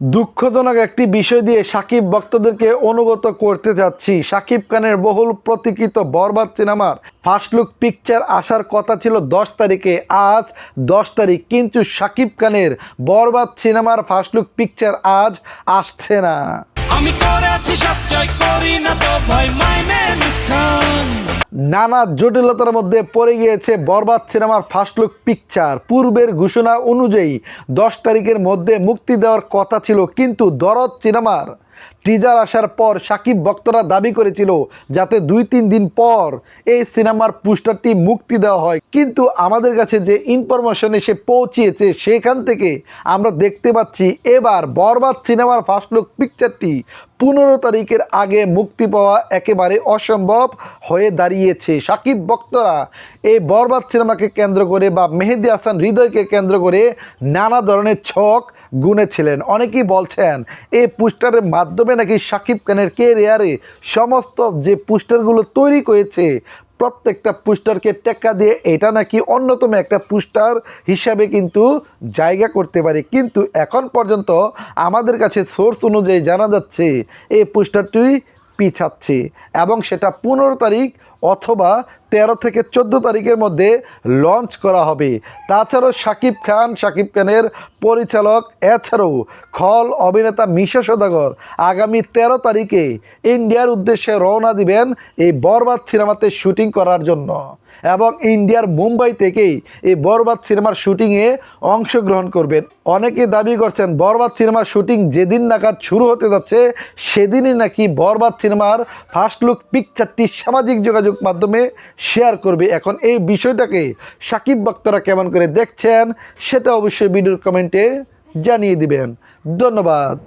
দুঃখজনক একটি বিষয় দিয়ে সাকিব ভক্তদেরকে অনুগত করতে যাচ্ছি। সাকিব খানের বহুল প্রতীক্ষিত বরবাদ সিনেমার ফার্স্ট লুক পিকচার আসার কথা ছিল দশ তারিখে। আজ দশ তারিখ। কিন্তু সাকিব খানের বরবাদ সিনেমার ফার্স্ট লুক পিকচার আজ আসছে না। আমি নানা জটিলতার মধ্যে পড়ে গিয়েছে বরবাদ সিনেমার ফার্স্ট লুক পিকচার পূর্বের ঘোষণা অনুযায়ী দশ তারিখের মধ্যে মুক্তি দেওয়ার কথা ছিল, কিন্তু দরদ সিনেমার। টিজার আসার পর সাকিব ভক্তরা দাবি করেছিল যাতে দুই তিন দিন পর এই সিনেমার পোস্টারটি মুক্তি দেওয়া হয়। কিন্তু আমাদের কাছে যে ইনফরমেশন এসে পৌঁছিয়েছে, সেখান থেকে আমরা দেখতে পাচ্ছি এবার বরবাদ সিনেমার ফার্স্ট লুক পিকচারটি পনেরো তারিখের আগে মুক্তি পাওয়া একেবারে অসম্ভব হয়ে দাঁড়িয়েছে সাকিব ভক্তরা এই বরবাদ সিনেমাকে কেন্দ্র করে বা মেহেদি হাসান হৃদয়কে কেন্দ্র করে নানা ধরনের ছক গুনেছিলেন। অনেকেই বলছেন এই পোস্টারের মাধ্যমে নাকি সাকিব খানের কেরিয়ারে সমস্ত যে পোস্টারগুলো তৈরি করেছে প্রত্যেকটা পোস্টারকে টেক্কা দিয়ে এটা নাকি অন্যতম একটা পোস্টার হিসাবে কিন্তু জায়গা করতে পারে। কিন্তু এখন পর্যন্ত আমাদের কাছে সোর্স অনুযায়ী জানা যাচ্ছে, এই পোস্টারটি পিছাচ্ছে এবং সেটা পনেরো তারিখ অথবা তেরো থেকে চোদ্দ তারিখের মধ্যে লঞ্চ করা হবে। তাছাড়াও শাকিব খান, শাকিব খানের পরিচালক, এছাড়াও খল অভিনেতা মিশা সদাগর আগামী তেরো তারিখে ইন্ডিয়ার উদ্দেশ্যে রওনা দিবেন এই বরবাদ সিনেমাতে শুটিং করার জন্য। এবং ইন্ডিয়ার মুম্বাই থেকেই এই বরবাদ সিনেমার শুটিংয়ে অংশগ্রহণ করবেন। অনেকে দাবি করছেন বরবাদ সিনেমার শুটিং যেদিন নাগাদ শুরু হতে যাচ্ছে, সেদিনই নাকি বরবাদ সিনেমার ফার্স্ট লুক পিকচারটি সামাজিক যোগাযোগ ফেসবুক মাধ্যমে শেয়ার করবে। এখন এই বিষয়টাকে সাকিব বক্তরা কেমন করে দেখছেন, সেটা অবশ্যই ভিডিওর কমেন্টে জানিয়ে দিবেন। ধন্যবাদ।